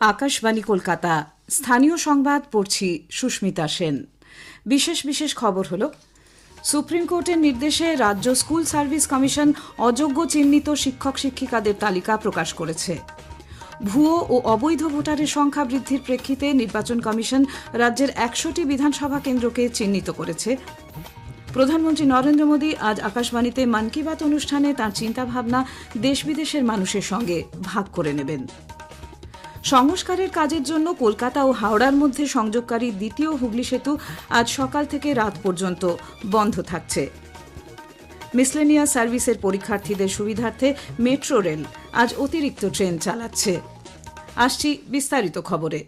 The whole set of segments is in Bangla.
আকাশবাণী কলকাতা। স্থানীয় সংবাদ, পড়ছি সুস্মিতা সেন। বিশেষ বিশেষ খবর হলো, সুপ্রিম কোর্টের নির্দেশে রাজ্য স্কুল সার্ভিস কমিশন অযোগ্য চিহ্নিত শিক্ষক, শিক্ষিকাদের তালিকা প্রকাশ করেছে। ভুয়ো ও অবৈধ ভোটারের সংখ্যা বৃদ্ধির প্রেক্ষিতে নির্বাচন কমিশন রাজ্যের একশোটি বিধানসভা কেন্দ্রকে চিহ্নিত করেছে। প্রধানমন্ত্রী নরেন্দ্র মোদী আজ আকাশবাণীতে মন কি বাত অনুষ্ঠানে তাঁর চিন্তাভাবনা দেশ বিদেশের মানুষের সঙ্গে ভাগ করে নেবেন। সংস্কারের কাজের জন্য কলকাতা ও হাওড়ার মধ্যে সংযোগকারী দ্বিতীয় হুগলি সেতু আজ সকাল থেকে রাত পর্যন্ত বন্ধ থাকছে। মিসলেনিয়া সার্ভিসের পরীক্ষার্থীদের সুবিধার্থে মেট্রো রেল আজ অতিরিক্ত ট্রেন চালাচ্ছে। আসছি বিস্তারিত খবরে।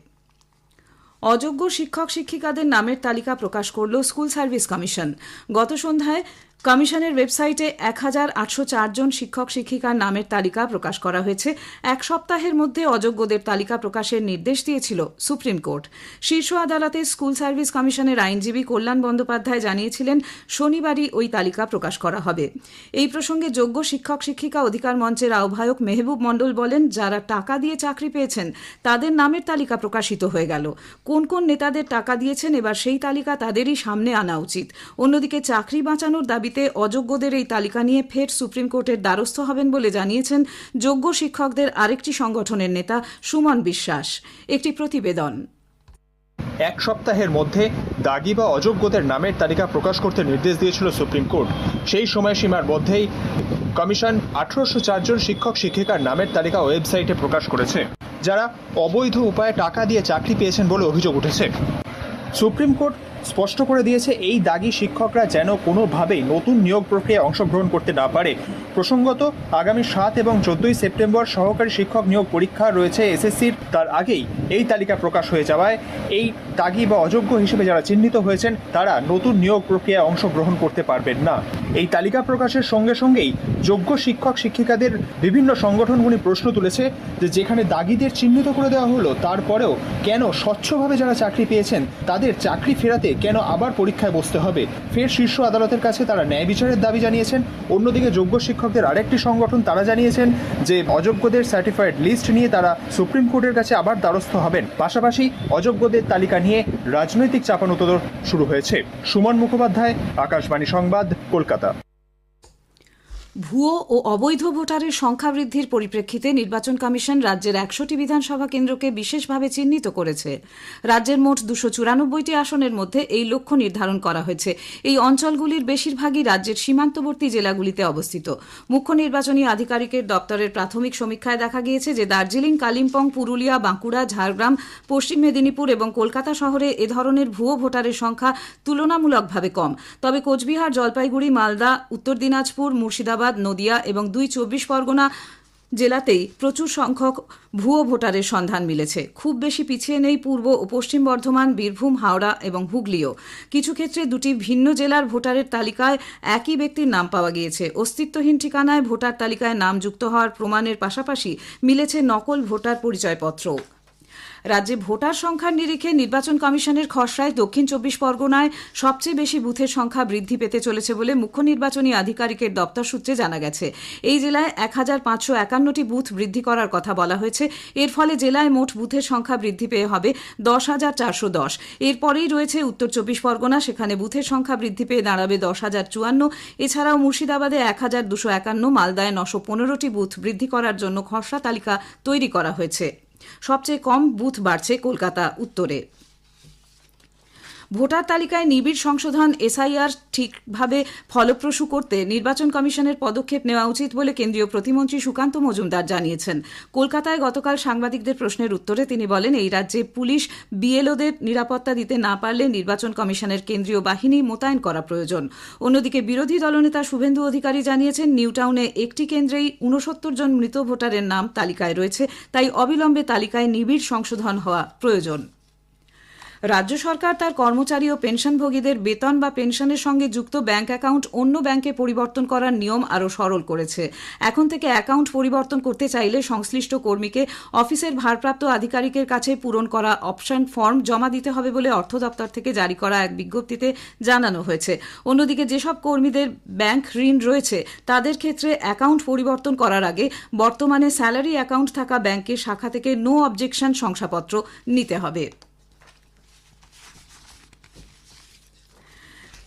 অযোগ্য শিক্ষক শিক্ষিকাদের নামের তালিকা প্রকাশ করল স্কুল সার্ভিস কমিশন। গত সন্ধ্যায় কমিশনের ওয়েবসাইটে এক হাজার আটশো জন শিক্ষক শিক্ষিকার নামের তালিকা প্রকাশ করা হয়েছে। এক সপ্তাহের মধ্যে অযোগ্যদের তালিকা প্রকাশের নির্দেশ দিয়েছিল সুপ্রিম কোর্ট। শীর্ষ আদালতে স্কুল সার্ভিস কমিশনের আইনজীবী কল্যাণ বন্দ্যোপাধ্যায় জানিয়েছিলেন, শনিবারই ওই তালিকা প্রকাশ করা হবে। এই প্রসঙ্গে যোগ্য শিক্ষক শিক্ষিকা অধিকার মঞ্চের আহ্বায়ক মেহবুব মণ্ডল বলেন, যারা টাকা দিয়ে চাকরি পেয়েছেন, তাদের নামের তালিকা প্রকাশিত হয়ে গেল। কোন কোন নেতাদের টাকা দিয়েছেন, এবার সেই তালিকা তাদেরই সামনে আনা উচিত। অন্যদিকে চাকরি বাঁচানোর দাবিতে অযোগ্যদের এই তালিকা নিয়ে ফের সুপ্রিম কোর্টের দ্বারস্থ হবেন বলে জানিয়েছেন যোগ্য শিক্ষকদের আরেকটি সংগঠনের নেতা সুমন বিশ্বাস। একটি প্রতিবেদন। এক সপ্তাহের মধ্যে দাগি বা অযোগ্যদের নামের তালিকা প্রকাশ করতে নির্দেশ দিয়েছিল সুপ্রিম কোর্ট। সেই সময়সীমার মধ্যেই কমিশন আঠারোশো চারজন শিক্ষক শিক্ষিকার নামের তালিকা ওয়েবসাইটে প্রকাশ করেছে, যারা অবৈধ উপায়ে টাকা দিয়ে চাকরি পেয়েছেন বলে অভিযোগ উঠেছে। সুপ্রিম কোর্ট স্পষ্ট করে দিয়েছে, এই দাগি শিক্ষকরা যেন কোনোভাবেই নতুন নিয়োগ প্রক্রিয়ায় অংশগ্রহণ করতে না পারে। প্রসঙ্গত, আগামী সাত এবং চোদ্দই সেপ্টেম্বর সহকারী শিক্ষক নিয়োগ পরীক্ষা রয়েছে এসএসসির। তার আগেই এই তালিকা প্রকাশ হয়ে যাওয়ায় এই দাগি বা অযোগ্য হিসেবে যারা চিহ্নিত হয়েছেন, তারা নতুন নিয়োগ প্রক্রিয়ায় অংশগ্রহণ করতে পারবেন না। এই তালিকা প্রকাশের সঙ্গে সঙ্গেই যোগ্য শিক্ষক শিক্ষিকাদের বিভিন্ন সংগঠনগুলি প্রশ্ন তুলেছে যে যেখানে দাগিদের চিহ্নিত করে দেওয়া হলো, তারপরেও কেন স্বচ্ছভাবে যারা চাকরি পেয়েছেন, তাদের চাকরি ফেরাতে কেন আবার পরীক্ষায় বসতে হবে? ফের শীর্ষ আদালতের কাছে তারা ন্যায় বিচারের দাবি জানিয়েছেন। অন্যদিকে যোগ্য শিক্ষকদের আরেকটি সংগঠন তারা জানিয়েছেন যে অযোগ্যদের সার্টিফাইড লিস্ট নিয়ে তারা সুপ্রিম কোর্টের কাছে আবার দ্বারস্থ হবেন। পাশাপাশি অযোগ্যদের তালিকা নিয়ে রাজনৈতিক চাপানুতোদর শুরু হয়েছে। সুমন মুখোপাধ্যায়, আকাশবাণী সংবাদ, কলকাতা। ভুয়ো ও অবৈধ ভোটারের সংখ্যা বৃদ্ধির পরিপ্রেক্ষিতে নির্বাচন কমিশন রাজ্যের একশোটি বিধানসভা কেন্দ্রকে বিশেষভাবে চিহ্নিত করেছে। রাজ্যের মোট দুশো চুরানব্বইটি আসনের মধ্যে এই লক্ষ্য নির্ধারণ করা হয়েছে। এই অঞ্চলগুলির বেশিরভাগই রাজ্যের সীমান্তবর্তী জেলাগুলিতে অবস্থিত। মুখ্য নির্বাচনী আধিকারিকের দপ্তরের প্রাথমিক সমীক্ষায় দেখা গিয়েছে যে দার্জিলিং, কালিম্পং, পুরুলিয়া, বাঁকুড়া, ঝাড়গ্রাম, পশ্চিম মেদিনীপুর এবং কলকাতা শহরে এ ধরনের ভুয়ো ভোটারের সংখ্যা তুলনামূলকভাবে কম। তবে কোচবিহার, জলপাইগুড়ি, মালদা, উত্তর দিনাজপুর, মুর্শিদাবাদ নদিয়া এবং দুই চব্বিশ পরগনা জেলাতেই প্রচুর সংখ্যক ভুয়ো ভোটারের সন্ধান মিলেছে। খুব বেশি পিছিয়ে নেই পূর্ব ও পশ্চিম বর্ধমান, বীরভূম, হাওড়া এবং হুগলিও। কিছু ক্ষেত্রে দুটি ভিন্ন জেলার ভোটারের তালিকায় একই ব্যক্তির নাম পাওয়া গিয়েছে। অস্তিত্বহীন ঠিকানায় ভোটার তালিকায় নাম যুক্ত হওয়ার প্রমাণের পাশাপাশি মিলেছে নকল ভোটার পরিচয়পত্রও। রাজ্যে ভোটার সংখ্যার নিরিখে নির্বাচন কমিশনের খসড়ায় দক্ষিণ চব্বিশ পরগনায় সবচেয়ে বেশি বুথের সংখ্যা বৃদ্ধি পেতে চলেছে বলে মুখ্য নির্বাচনী আধিকারিকের দপ্তর সূত্রে জানা গেছে। এই জেলায় এক হাজার পাঁচশো একান্নটি বুথ বৃদ্ধি করার কথা বলা হয়েছে। এর ফলে জেলায় মোট বুথের সংখ্যা বৃদ্ধি পেয়ে হবে দশ হাজার চারশো দশ। এরপরেই রয়েছে উত্তর চব্বিশ পরগনা, সেখানে বুথের সংখ্যা বৃদ্ধি পেয়ে দাঁড়াবে দশ হাজার চুয়ান্ন। এছাড়াও মুর্শিদাবাদে এক হাজার দুশো একান্ন, মালদায় নশো পনেরোটি বুথ বৃদ্ধি করার জন্য খসড়া তালিকা তৈরি করা হয়েছে। সবচেয়ে কম বুথ বাড়ছে কলকাতা উত্তরে। ভোটার তালিকায় নিবিড় সংশোধন, এসআইআর ঠিকভাবে ফলপ্রসূ করতে নির্বাচন কমিশনের পদক্ষেপ নেওয়া উচিত বলে কেন্দ্রীয় প্রতিমন্ত্রী সুকান্ত মজুমদার জানিয়েছেন। কলকাতায় গতকাল সাংবাদিকদের প্রশ্নের উত্তরে তিনি বলেন, এই রাজ্যে পুলিশ বিএলওদের নিরাপত্তা দিতে না পারলে নির্বাচন কমিশনের কেন্দ্রীয় বাহিনী মোতায়েন করা প্রয়োজন। অন্যদিকে বিরোধী দলনেতা শুভেন্দু অধিকারী জানিয়েছেন, নিউটাউনে একটি কেন্দ্রেই উনসত্তর জন মৃত ভোটারের নাম তালিকায় রয়েছে, তাই অবিলম্বে তালিকায় নিবিড় সংশোধন হওয়া প্রয়োজন। রাজ্য সরকার তার কর্মচারী ও পেনশনভোগীদের বেতন বা পেনশনের সঙ্গে যুক্ত ব্যাংক অ্যাকাউন্ট অন্য ব্যাংকে পরিবর্তন করার নিয়ম আরও সরল করেছে। এখন থেকে অ্যাকাউন্ট পরিবর্তন করতে চাইলে সংশ্লিষ্ট কর্মীকে অফিসের ভারপ্রাপ্ত আধিকারিকের কাছে পূরণ করা অপশন ফর্ম জমা দিতে হবে বলে অর্থ দপ্তর থেকে জারি করা এক বিজ্ঞপ্তিতে জানানো হয়েছে। অন্যদিকে যেসব কর্মীদের ব্যাংক ঋণ রয়েছে, তাদের ক্ষেত্রে অ্যাকাউন্ট পরিবর্তন করার আগে বর্তমানে স্যালারি অ্যাকাউন্ট থাকা ব্যাংকের শাখা থেকে নো অবজেকশন শংসাপত্র নিতে হবে।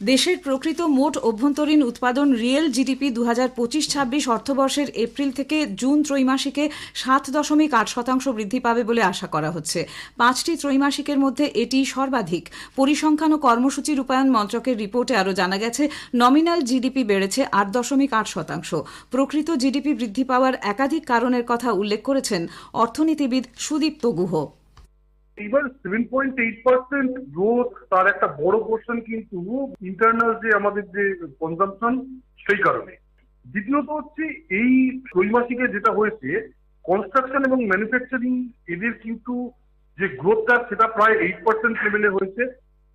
দেশের প্রকৃত মোট অভ্যন্তরীণ উৎপাদন রিয়েল জিডিপি দু হাজার পঁচিশ ছাব্বিশ অর্থবর্ষের এপ্রিল থেকে জুন ত্রৈমাসিকে সাত দশমিক আট শতাংশ বৃদ্ধি পাবে বলে আশা করা হচ্ছে। পাঁচটি ত্রৈমাসিকের মধ্যে এটি সর্বাধিক। পরিসংখ্যান ও কর্মসূচি রূপায়ণ মন্ত্রকের রিপোর্টে আরও জানা গেছে, নমিনাল জিডিপি বেড়েছে আট দশমিক আট শতাংশ। প্রকৃত জিডিপি বৃদ্ধি পাওয়ার একাধিক কারণের কথা উল্লেখ করেছেন অর্থনীতিবিদ সুদীপ্ত গুহ। এইবার seven point eight percent growth তার একটা বড় পোর্শন কিন্তু ইন্টারনাল যে আমাদের যে কনজাম্পশন সেই কারণে। দ্বিতীয়ত হচ্ছে এই ত্রৈমাসিকে যেটা হয়েছে কনস্ট্রাকশন এবং ম্যানুফ্যাকচারিং এদের কিন্তু যে গ্রোথটা সেটা প্রায় এইট পার্সেন্ট লেভেলে হয়েছে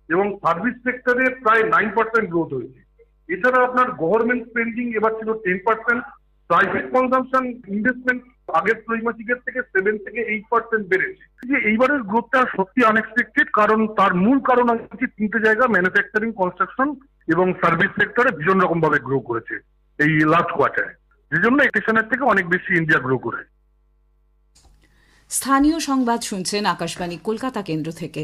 এবং সার্ভিস সেক্টরে প্রায় নাইন পার্সেন্ট গ্রোথ হয়েছে। এছাড়া আপনার গভর্নমেন্ট স্পেন্ডিং এবার ছিল ten percent private consumption investment আগের ত্রৈমাসিকের থেকে সেভেন থেকে এইট পার্সেন্ট বেড়েছে। যে এইবারের গ্রোথটা সত্যি আনএক্সপেক্টেড কারণ তার মূল কারণ হচ্ছে তিনটে জায়গা ম্যানুফ্যাকচারিং কনস্ট্রাকশন এবং সার্ভিস সেক্টরে ভীষণ রকম ভাবে গ্রো করেছে এই লাস্ট কোয়ার্টারে যে জন্য একেশনের থেকে অনেক বেশি ইন্ডিয়া গ্রো করে স্থানীয় সংবাদ শুনছেন আকাশবাণী, কলকাতা কেন্দ্র থেকে।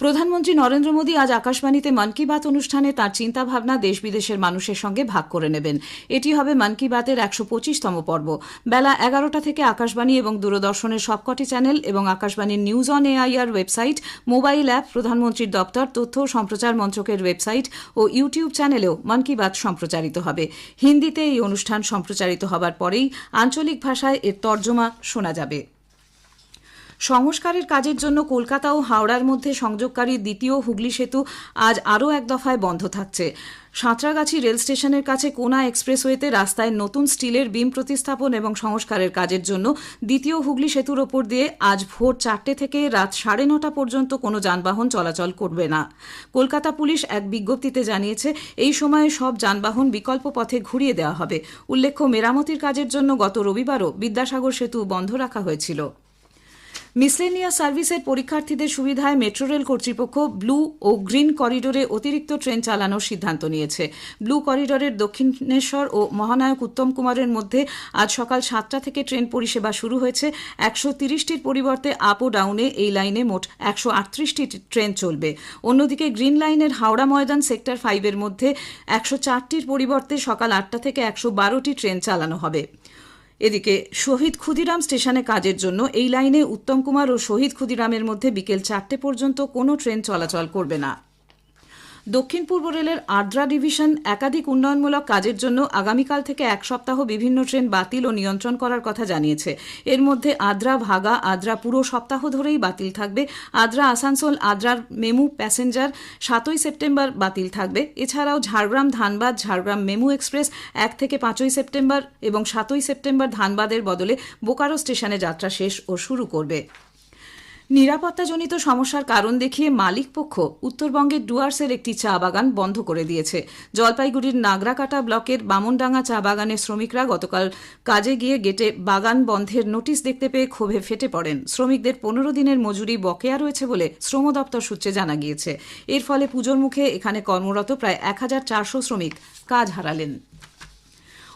প্রধানমন্ত্রী নরেন্দ্র মোদী আজ আকাশবাণীতে মন কি বাত অনুষ্ঠানে তার চিন্তাভাবনা দেশ বিদেশের মানুষের সঙ্গে ভাগ করে নেবেন। এটি হবে মন কি বাতের একশো পঁচিশতম পর্ব। বেলা এগারোটা থেকে আকাশবাণী এবং দূরদর্শনের সবকটি চ্যানেল এবং আকাশবাণীর news on AIR website, mobile app, প্রধানমন্ত্রীর দপ্তর, তথ্য সম্প্রচার মন্ত্রকের ওয়েবসাইট ও ইউটিউব চ্যানেলেও মন কি বাত সম্প্রচারিত হবে। হিন্দিতে এই অনুষ্ঠান সম্প্রচারিত হবার পরেই আঞ্চলিক ভাষায় এর তর্জমা শোনা যাবে। সংস্কারের কাজের জন্য কলকাতা ও হাওড়ার মধ্যে সংযোগকারী দ্বিতীয় হুগলি সেতু আজ আরও এক দফায় বন্ধ থাকছে। সাঁতরাগাছি রেল স্টেশনের কাছে কোনা এক্সপ্রেসওয়েতে রাস্তায় নতুন স্টিলের বিম প্রতিস্থাপন এবং সংস্কারের কাজের জন্য দ্বিতীয় হুগলি সেতুর ওপর দিয়ে আজ ভোর চারটে থেকে রাত সাড়ে নটা পর্যন্ত কোনো যানবাহন চলাচল করবে না। কলকাতা পুলিশ এক বিজ্ঞপ্তিতে জানিয়েছে, এই সময়ে সব যানবাহন বিকল্প পথে ঘুরিয়ে দেওয়া হবে। উল্লেখ্য, মেরামতির কাজের জন্য গত রবিবারও বিদ্যাসাগর সেতু বন্ধ রাখা হয়েছিল। মিসলেনিয়াস সার্ভিসের পরীক্ষার্থীদের সুবিধায় মেট্রো রেল কর্তৃপক্ষ ব্লু ও গ্রিন করিডোরে অতিরিক্ত ট্রেন চালানোর সিদ্ধান্ত নিয়েছে। ব্লু করিডোরের দক্ষিণেশ্বর ও মহানায়ক উত্তম কুমারের মধ্যে আজ সকাল সাতটা থেকে ট্রেন পরিষেবা শুরু হয়েছে। একশো তিরিশটির পরিবর্তে আপ ও ডাউনে এই লাইনে মোট একশো আটত্রিশটি ট্রেন চলবে। অন্যদিকে গ্রিন লাইনের হাওড়া ময়দান সেক্টর ফাইভের মধ্যে একশো চারটির পরিবর্তে সকাল আটটা থেকে একশো বারোটি ট্রেন চালানো হবে। এদিকে শহীদ ক্ষুদিরাম স্টেশনে কাজের জন্য এই লাইনে উত্তম কুমার ও শহীদ ক্ষুদিরামের মধ্যে বিকেল চারটে পর্যন্ত কোনো ট্রেন চলাচল করবে না। দক্ষিণ পূর্ব রেলের আদ্রা ডিভিশন একাধিক উন্নয়নমূলক কাজের জন্য আগামীকাল থেকে এক সপ্তাহ বিভিন্ন ট্রেন বাতিল ও নিয়ন্ত্রণ করার কথা জানিয়েছে। এর মধ্যে আদ্রা, ভাগা, আদ্রা পুরো সপ্তাহ ধরেই বাতিল থাকবে। আদ্রা, আসানসোল, আদ্রার মেমু প্যাসেঞ্জার সাতই সেপ্টেম্বর বাতিল থাকবে। এছাড়াও ঝাড়গ্রাম, ধানবাদ, ঝাড়গ্রাম মেমু এক্সপ্রেস এক থেকে পাঁচই সেপ্টেম্বর এবং সাতই সেপ্টেম্বর ধানবাদের বদলে বোকারো স্টেশনে যাত্রা শেষ ও শুরু করবে। নিরাপত্তাজনিত সমস্যার কারণ দেখিয়ে মালিক পক্ষ উত্তরবঙ্গের ডুয়ার্সের একটি চা বাগান বন্ধ করে দিয়েছে। জলপাইগুড়ির নাগরাকাটা ব্লকের বামনডাঙ্গা চা বাগানের শ্রমিকরা গতকাল কাজে গিয়ে গেটে বাগান বন্ধের নোটিশ দেখতে পেয়ে ক্ষোভে ফেটে পড়েন। শ্রমিকদের পনেরো দিনের মজুরি বকেয়া রয়েছে বলে শ্রম দপ্তর সূত্রে জানা গিয়েছে। এর ফলে পুজোর মুখে এখানে কর্মরত প্রায় এক হাজার চারশো শ্রমিক কাজ হারালেন।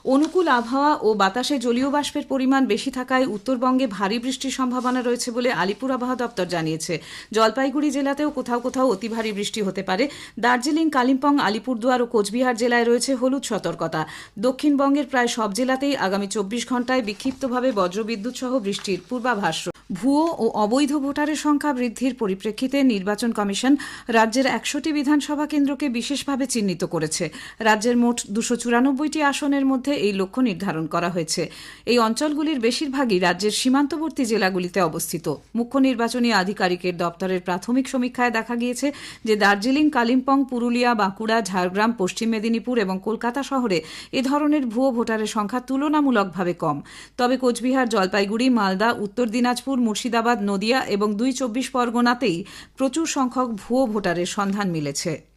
অনুকূল আবহাওয়া ও বাতাসে জলীয় বাষ্পের পরিমাণ বেশি থাকায় উত্তরবঙ্গে ভারী বৃষ্টির সম্ভাবনা রয়েছে বলে আলিপুর আবহাওয়া দপ্তর জানিয়েছে। জলপাইগুড়ি জেলাতেও কোথাও কোথাও অতি ভারী বৃষ্টি হতে পারে। দার্জিলিং, কালিম্পং, আলিপুরদুয়ার ও কোচবিহার জেলায় রয়েছে হলুদ সতর্কতা। দক্ষিণবঙ্গের প্রায় সব জেলাতেই আগামী চব্বিশ ঘন্টায় বিক্ষিপ্তভাবে বজ্রবিদ্যুৎ সহ বৃষ্টির পূর্বাভাস। ভুয়ো ও অবৈধ ভোটারের সংখ্যা বৃদ্ধির পরিপ্রেক্ষিতে নির্বাচন কমিশন রাজ্যের একশোটি বিধানসভা কেন্দ্রকে বিশেষভাবে চিহ্নিত করেছে। রাজ্যের মোট দুশো চুরানব্বইটি আসনের মধ্যে এই লক্ষ্য নির্ধারণ করা হয়েছে। এই অঞ্চলগুলির বেশিরভাগই রাজ্যের সীমান্তবর্তী জেলাগুলিতে অবস্থিত। মুখ্য নির্বাচনী আধিকারিকের দপ্তরের প্রাথমিক সমীক্ষায় দেখা গিয়েছে যে দার্জিলিং, কালিম্পং, পুরুলিয়া, বাঁকুড়া, ঝাড়গ্রাম, পশ্চিম মেদিনীপুর এবং কলকাতা শহরে এ ধরনের ভুয়ো ভোটারের সংখ্যা তুলনামূলকভাবে কম। তবে কোচবিহার, জলপাইগুড়ি, মালদা, উত্তর দিনাজপুর, মুর্শিদাবাদ, নদিয়া এবং দুই চব্বিশ পরগনাতেই প্রচুর সংখ্যক ভুয়ো ভোটারের সন্ধান মিলেছে।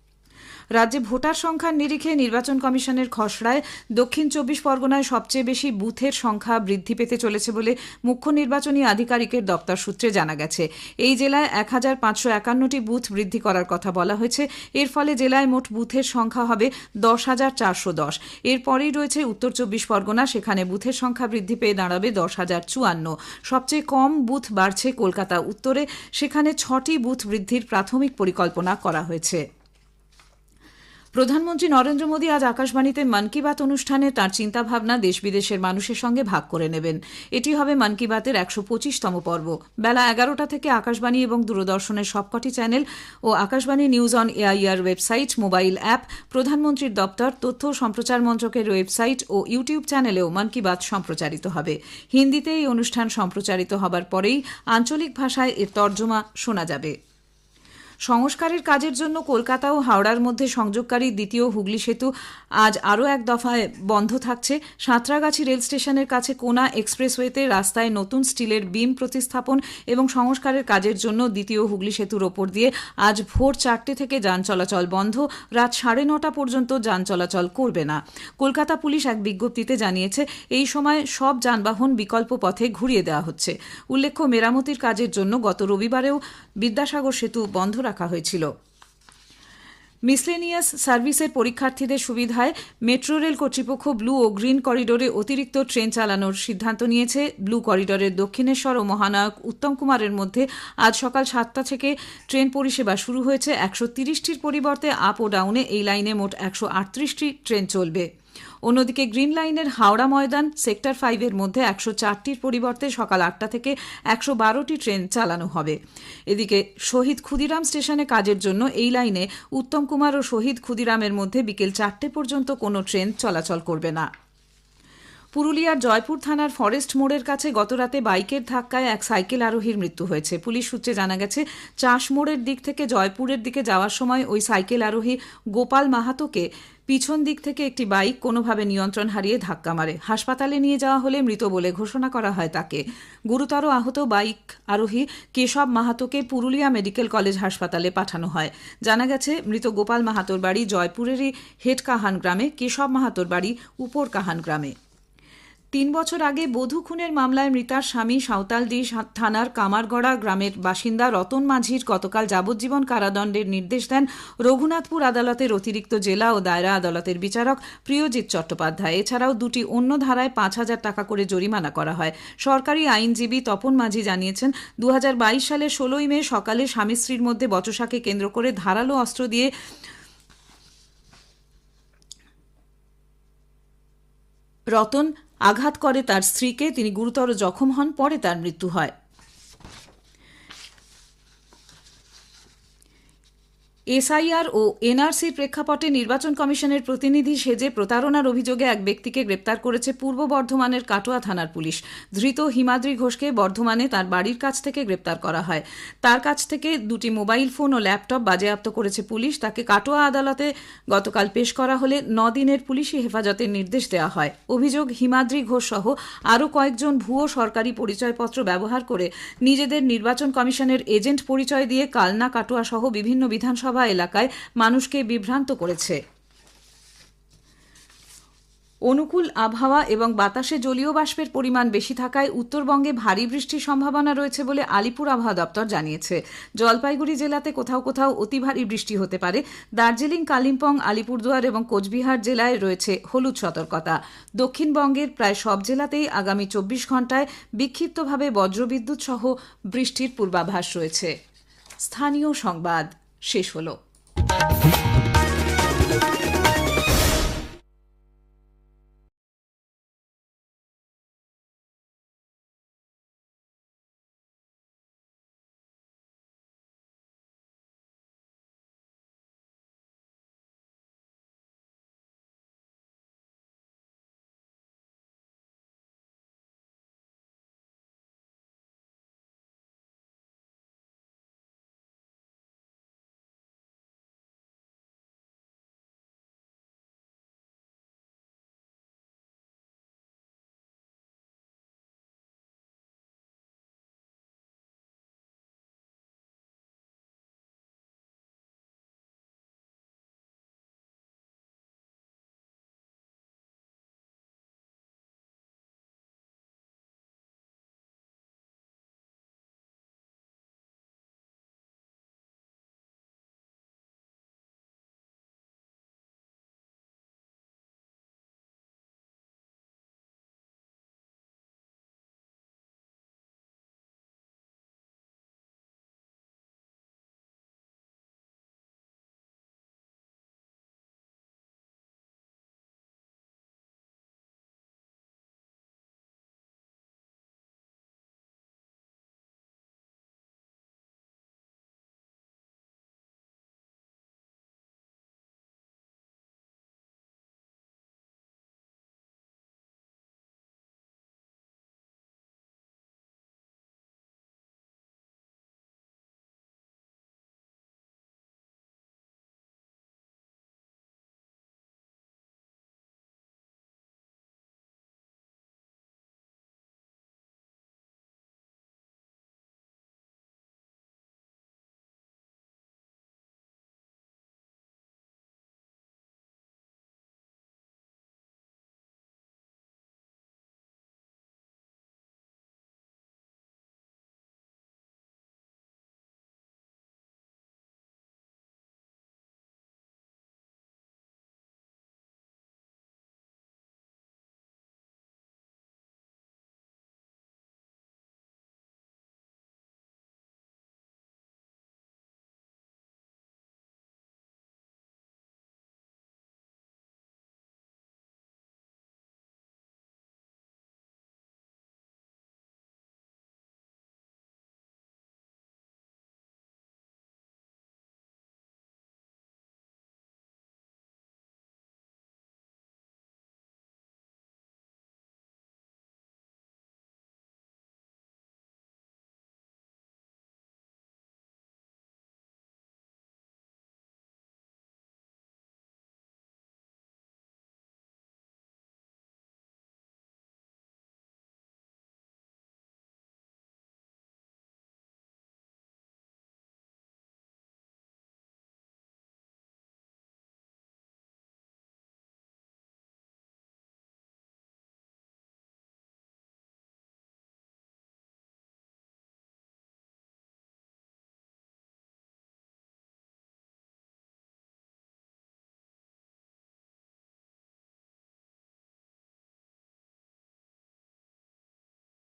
রাজ্যে ভোটার সংখ্যার নিরিখে নির্বাচন কমিশনের খসড়ায় দক্ষিণ চব্বিশ পরগনায় সবচেয়ে বেশি বুথের সংখ্যা বৃদ্ধি পেতে চলেছে বলে মুখ্য নির্বাচনী আধিকারিকের দপ্তর সূত্রে জানা গেছে। এই জেলায় এক হাজার পাঁচশো একান্নটি বুথ বৃদ্ধি করার কথা বলা হয়েছে। এর ফলে জেলায় মোট বুথের সংখ্যা হবে দশ হাজার চারশো দশ। এরপরেই রয়েছে উত্তর চব্বিশ পরগনা, সেখানে বুথের সংখ্যা বৃদ্ধি পেয়ে দাঁড়াবে দশ হাজার চুয়ান্ন। সবচেয়ে কম বুথ বাড়ছে কলকাতা উত্তরে, সেখানে ছটি বুথ বৃদ্ধির প্রাথমিক পরিকল্পনা করা হয়েছে। প্রধানমন্ত্রী নরেন্দ্র মোদী আজ আকাশবাণীতে মন কি বাত অনুষ্ঠানে তাঁর চিন্তাভাবনা দেশ বিদেশের মানুষের সঙ্গে ভাগ করে নেবেন। এটি হবে মন কি বাতের একশো পঁচিশতম পর্ব। বেলা এগারোটা থেকে আকাশবাণী এবং দূরদর্শনের সবকটি channel O Akashvani news on AIR website, mobile app, প্রধানমন্ত্রীর দপ্তর, তথ্য সম্প্রচার মন্ত্রকের ওয়েবসাইট ও ইউটিউব চ্যানেলেও মন কি বাত সম্প্রচারিত হবে। হিন্দিতে এই অনুষ্ঠান সম্প্রচারিত হবার পরেই আঞ্চলিক ভাষায় এর তর্জমা শোনা যাবে। সংস্কারের কাজের জন্য কলকাতা ও হাওড়ার মধ্যে সংযোগকারী দ্বিতীয় হুগলি সেতু আজ আরও এক দফায় বন্ধ থাকছে। সাঁতরাগাছি রেল স্টেশনের কাছে কোনা এক্সপ্রেসওয়েতে রাস্তায় নতুন স্টিলের বিম প্রতিস্থাপন এবং সংস্কারের কাজের জন্য দ্বিতীয় হুগলি সেতুর ওপর দিয়ে আজ ভোর চারটে থেকে যান চলাচল বন্ধ। রাত সাড়ে নটা পর্যন্ত যান চলাচল করবে না। কলকাতা পুলিশ এক বিজ্ঞপ্তিতে জানিয়েছে, এই সময় সব যানবাহন বিকল্প পথে ঘুরিয়ে দেওয়া হচ্ছে। উল্লেখ্য, মেরামতির কাজের জন্য গত রবিবারেও বিদ্যাসাগর সেতু বন্ধ রাখা হয়েছিল। মিসলেনিয়াস সার্ভিসের পরীক্ষার্থীদের সুবিধায় মেট্রো রেল কর্তৃপক্ষ ব্লু ও গ্রিন করিডোরে অতিরিক্ত ট্রেন চালানোর সিদ্ধান্ত নিয়েছে। ব্লু করিডোরের দক্ষিণেশ্বর ও মহানায়ক উত্তম কুমারের মধ্যে আজ সকাল সাতটা থেকে ট্রেন পরিষেবা শুরু হয়েছে। একশো তিরিশটির পরিবর্তে আপ ও ডাউনে এই লাইনে মোট একশো আটত্রিশটি ট্রেন চলবে। অন্যদিকে গ্রিন লাইনের হাওড়া ময়দান সেক্টর ফাইভের মধ্যে একশো চারটির পরিবর্তে সকাল আটটা থেকে একশো বারোটি ট্রেন চালানো হবে। এদিকে শহীদ ক্ষুদিরাম স্টেশনে কাজের জন্য এই লাইনে উত্তম কুমার ও শহীদ ক্ষুদিরামের মধ্যে বিকেল চারটে পর্যন্ত কোনো ট্রেন চলাচল করবে না। পুরুলিয়ার জয়পুর থানার ফরেস্ট মোড়ের কাছে গতরাতে বাইকের ধাক্কায় এক সাইকেল আরোহীর মৃত্যু হয়েছে। পুলিশ সূত্রে জানা গেছে, চাষ মোড়ের দিক থেকে জয়পুরের দিকে যাওয়ার সময় ওই সাইকেল আরোহী গোপাল মাহাতোকে পিছন দিক থেকে একটি বাইক কোনোভাবে নিয়ন্ত্রণ হারিয়ে ধাক্কা মারে। হাসপাতালে নিয়ে যাওয়া হলে মৃত বলে ঘোষণা করা হয় তাকে। গুরুতর আহত বাইক আরোহী কেশব মাহাতোকে পুরুলিয়া মেডিকেল কলেজ হাসপাতালে পাঠানো হয়। জানা গেছে, মৃত গোপাল মাহাতোর বাড়ি জয়পুরেরই হেটকাহান গ্রামে, কেশব মাহাতোর বাড়ি উপর কাহান গ্রামে। তিন বছর আগে বধূ খুনের মামলায় মৃতার স্বামী সাঁওতালদি থানার কামারগড়া গ্রামের বাসিন্দা রতন মাঝির গতকাল যাবজ্জীবন কারাদণ্ডের নির্দেশ দেন রঘুনাথপুর আদালতের অতিরিক্ত জেলা ও দায়রা আদালতের বিচারক প্রিয়জিৎ চট্টোপাধ্যায়। এছাড়াও দুটি অন্য ধারায় পাঁচ হাজার টাকা করে জরিমানা করা হয়। সরকারি আইনজীবী তপন মাঝি জানিয়েছেন দু হাজার বাইশ সালের ষোলোই মে সকালে স্বামী স্ত্রীর মধ্যে বচসাকে কেন্দ্র করে ধারালো অস্ত্র দিয়ে রতন আঘাত করে তার স্ত্রীকে তিনি গুরুতর জখম হন পরে তার মৃত্যু হয়। এসআইআর ও এনআরসির প্রেক্ষাপটে নির্বাচন কমিশনের প্রতিনিধি সেজে প্রতারণার অভিযোগে এক ব্যক্তিকে গ্রেপ্তার করেছে পূর্ব বর্ধমানের কাটোয়া থানার পুলিশ। ধৃত হিমাদ্রি ঘোষকে বর্ধমানে তার বাড়ির কাছ থেকে গ্রেপ্তার করা হয়। তার কাছ থেকে দুটি মোবাইল ফোন ও ল্যাপটপ বাজেয়াপ্ত করেছে পুলিশ। তাকে কাটোয়া আদালতে গতকাল পেশ করা হলে দিনের পুলিশি হেফাজতের নির্দেশ দেওয়া হয়। অভিযোগ, হিমাদ্রি ঘোষ সহ আরও কয়েকজন ভুয়ো সরকারি পরিচয়পত্র ব্যবহার করে নিজেদের নির্বাচন কমিশনের এজেন্ট পরিচয় দিয়ে কালনা কাটোয়া সহ বিভিন্ন বিধানসভা বিধানসভা এলাকায় মানুষকে বিভ্রান্ত করেছে। অনুকূল আবহাওয়া এবং বাতাসে জলীয় বাষ্পের পরিমাণ বেশি থাকায় উত্তরবঙ্গে ভারী বৃষ্টির সম্ভাবনা রয়েছে বলে আলিপুর আবহাওয়া দপ্তর জানিয়েছে। জলপাইগুড়ি জেলাতে কোথাও কোথাও অতি ভারী বৃষ্টি হতে পারে। দার্জিলিং, কালিম্পং, আলিপুরদুয়ার এবং কোচবিহার জেলায় রয়েছে হলুদ সতর্কতা। দক্ষিণবঙ্গের প্রায় সব জেলাতেই আগামী চব্বিশ ঘন্টায় বিক্ষিপ্তভাবে বজ্রবিদ্যুৎ সহ বৃষ্টির পূর্বাভাস রয়েছে। স্থানীয় সংবাদ। শেষ হলো